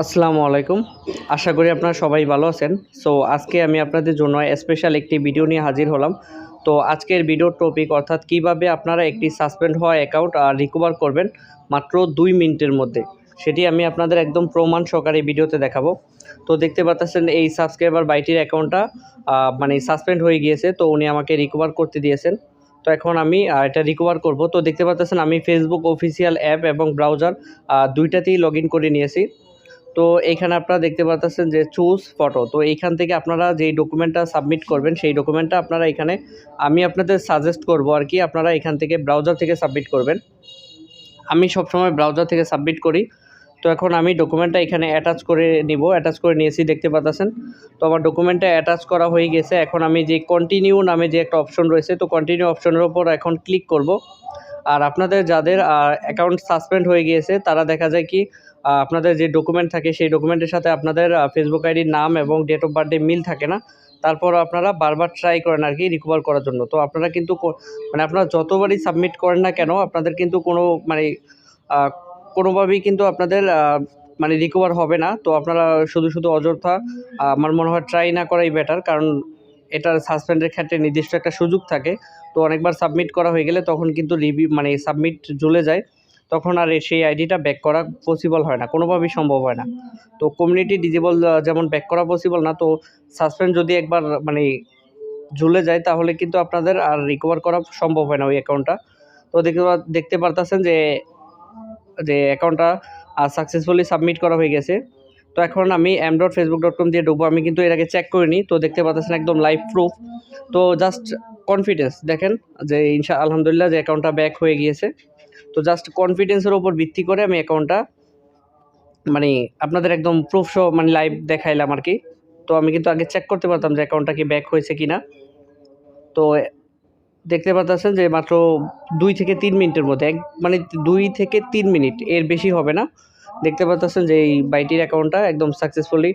আসসালামু আলাইকুম। আশা করি আপনারা সবাই ভালো আছেন। সো আজকে আমি আপনাদের জন্য স্পেশাল একটি ভিডিও নিয়ে হাজির হলাম। তো আজকের ভিডিওর টপিক অর্থাৎ কীভাবে আপনারা একটি সাসপেন্ড হওয়া অ্যাকাউন্ট রিকভার করবেন মাত্র দুই মিনিটের মধ্যে। সেটি আমি আপনাদের একদম প্রমাণ সহকারে ভিডিওতে দেখাবো। তো দেখতে পাচ্ছেন এই সাবস্ক্রাইবার বাইটির অ্যাকাউন্টটা মানে সাসপেন্ড হয়ে গিয়েছে। তো উনি আমাকে রিকভার করতে দিয়েছেন। তো এখন আমি এটা রিকভার করব। তো দেখতে পাচ্ছেন আমি ফেসবুক অফিসিয়াল অ্যাপ এবং ব্রাউজার দুইটাতেই লগ করে নিয়েছি। তো এখানে আপনারা দেখতে পাচ্ছেন যে চুজ ফটো তো এইখান থেকে আপনারা যেই ডকুমেন্টটা সাবমিট করবেন, সেই ডকুমেন্টটা আপনারা এখানে আমি আপনাদের সাজেস্ট করব আর কি, আপনারা এখান থেকে ব্রাউজার থেকে সাবমিট করবেন। আমি সবসময় ব্রাউজার থেকে সাবমিট করি। তো এখন আমি ডকুমেন্টটা এখানে অ্যাটাচ করে নিব অ্যাটাচ করে নিয়েছি দেখতে পাচ্ছেন তো আমার ডকুমেন্টটা অ্যাটাচ করা হয়ে গেছে। এখন আমি যে কন্টিনিউ নামে যে একটা অপশন রয়েছে, তো কন্টিনিউ অপশনের ওপর এখন ক্লিক করব। আর আপনাদের যাদের অ্যাকাউন্ট সাসপেন্ড হয়ে গিয়েছে, তারা দেখা যায় কি আপনাদের যে ডকুমেন্ট থাকে, সেই ডকুমেন্টের সাথে আপনাদের ফেসবুক আইডির নাম এবং ডেট অফ বার্থডে মিল থাকে না। তারপর আপনারা বারবার ট্রাই করেন আর কি রিকভার করার জন্য। তো আপনারা কিন্তু মানে আপনারা যতবারই সাবমিট করেন না কেন, আপনাদের কিন্তু কোনো মানে কোনোভাবেই কিন্তু আপনাদের মানে রিকভার হবে না। তো আপনারা শুধু শুধু অযথা আমার মনে হয় ট্রাই না করাই বেটার কারণ এটার সাসপেন্ডের ক্ষেত্রে নির্দিষ্ট একটা সুযোগ থাকে। তো অনেকবার সাবমিট করা হয়ে গেলে তখন কিন্তু রিভিউ মানে সাবমিট ঝুলে যায়। তখন আর সেই আইডিটা ব্যাক করা পসিবল হয় না, কোনোভাবেই সম্ভব হয় না। তো কমিউনিটি ডিজেবল যেমন ব্যাক করা পসিবল না, তো সাসপেন্ড যদি একবার মানে ঝুলে যায়, তাহলে কিন্তু আপনাদের আর রিকভার করা সম্ভব হয় না ওই অ্যাকাউন্টটা তো দেখতে দেখতে পারতেছেন যে যে অ্যাকাউন্টটা সাকসেসফুলি সাবমিট করা হয়ে গেছে। তো এখন আমি M dot Facebook dot com দিয়ে ঢুকবো, আমি কিন্তু এর আগে চেক করিনি, তো দেখতে পাচ্ছেন একদম লাইভ প্রুফ তো জাস্ট কনফিডেন্স দেখেন যে ইনশা, আলহামদুলিল্লাহ যে অ্যাকাউন্টটা ব্যাক হয়ে গিয়েছে। তো জাস্ট কনফিডেন্সের ওপর ভিত্তি করে আমি অ্যাকাউন্টটা মানে আপনাদের একদম প্রুফ সহ মানে লাইভ দেখাইলাম আর কি। তো আমি কিন্তু আগে চেক করতে পারতাম যে অ্যাকাউন্টটা কি ব্যাক হয়েছে কি না তো দেখতে পাচ্ছেন যে মাত্র দুই থেকে তিন মিনিটের মধ্যে এক মানে দুই থেকে তিন মিনিট এর বেশি হবে না। দেখতে পাচ্ছেন যে এই বাইটির অ্যাকাউন্টটা একদম সাকসেসফুলি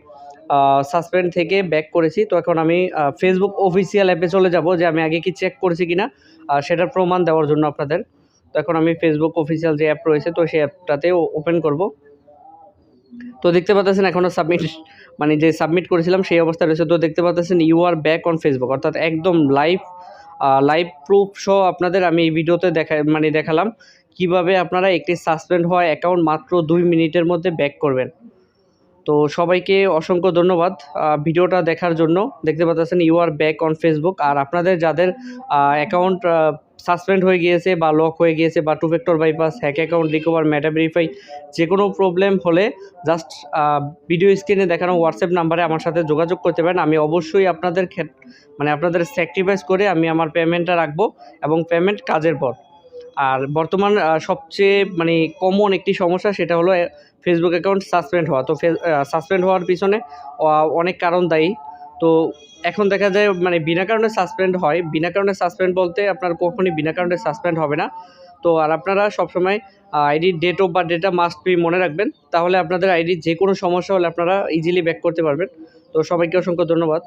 সাসপেন্ড থেকে ব্যাক করেছি। তো এখন আমি ফেসবুক অফিসিয়াল অ্যাপে চলে যাব যে আমি আগে কি চেক করেছি কিনা আহ, সেটার প্রমাণ দেওয়ার জন্য আপনাদের। এখন আমি ফেসবুক অফিসিয়াল যে অ্যাপ রয়েছে, তো সেই অ্যাপটাতে ওপেন করব। তো দেখতে পাচ্ছেন এখনও সাবমিট মানে যে সাবমিট করেছিলাম সেই অবস্থা রয়েছে। তো দেখতে পাচ্ছেন you are back on Facebook অর্থাৎ একদম লাইভ লাইভ প্রুফ সহ আপনাদের আমি এই ভিডিওতে দেখা মানে দেখালাম কীভাবে আপনারা একটি সাসপেন্ড হওয়া অ্যাকাউন্ট মাত্র দুই মিনিটের মধ্যে ব্যাক করবেন। তো সবাইকে অসংখ্য ধন্যবাদ ভিডিওটা দেখার জন্য। দেখতে পাচ্ছেন you are back on Facebook আর আপনাদের যাদের অ্যাকাউন্ট সাসপেন্ড হয়ে গিয়েছে বা লক হয়ে গিয়েছে বা two factor bypass hack account recover Meta verify যে কোনো প্রবলেম হলে জাস্ট ভিডিও স্ক্রিনে দেখানো হোয়াটসঅ্যাপ নাম্বারে আমার সাথে যোগাযোগ করতে পারেন। আমি অবশ্যই আপনাদের মানে আপনাদের স্যাক্রিফাইস করে আমি আমার পেমেন্টটা রাখব এবং পেমেন্ট কাজের পর। আর বর্তমান সবচেয়ে মানে কমন একটি সমস্যা সেটা হলো ফেসবুক অ্যাকাউন্ট সাসপেন্ড হওয়া। তো সাসপেন্ড হওয়ার পিছনে অনেক কারণ দায়ী। তো এখন দেখা যায় মানে বিনা কারণে সাসপেন্ড হয়। বিনা কারণে সাসপেন্ড বলতে আপনার কখনই বিনা কারণে সাসপেন্ড হবে না। তো আর আপনারা সবসময় আইডির date of birth data must be মনে রাখবেন। তাহলে আপনাদের আইডির যে কোনো সমস্যা হলে আপনারা ইজিলি ব্যাক করতে পারবেন। তো সবাইকে অসংখ্য ধন্যবাদ।